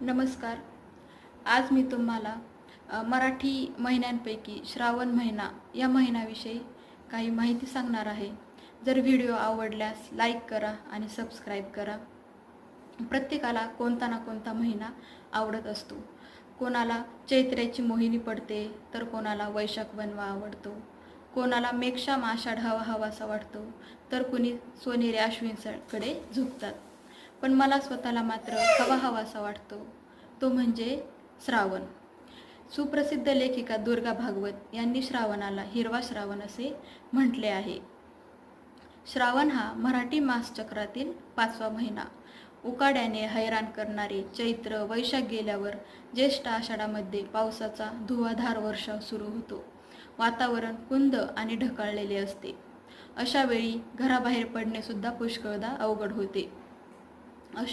नमस्कार. आज मी तुम्हाला मराठी महिन्यांपैकी श्रावण महिना या महिन्याविषयी काही माहिती सांगणार आहे. जर व्हिडिओ आवडल्यास लाईक करा आणि सबस्क्राईब करा. प्रत्येकाला कोणता ना कोणता महिना आवडत असतो. कोणाला चैत्र्याची मोहिनी पडते तर कोणाला वैशाख बनवा आवडतो. कोणाला मेक्षाम आषाढ हवा हवासा वाटतो तर कुणी सोनेरी अश्विनकडे झुकतात. पण मला स्वतःला मात्र हवा हवासा वाटतो. तो म्हणजे श्रावण. सुप्रसिद्ध लेखिका दुर्गा भागवत यांनी श्रावणाला हिरवा श्रावण असे म्हटले आहे. श्रावण हा मराठी मासचक्रातील पाचवा महिना. उकाड्याने हैराण करणारे चैत्र वैशाख गेल्यावर ज्येष्ठ आषाढामध्ये पावसाचा धुवाधार वर्ष सुरू होतो. वातावरण कुंद आणि ढकाळलेले असते. अशा वेळी घराबाहेर पडणे सुद्धा पुष्कळदा अवघड होते. अशा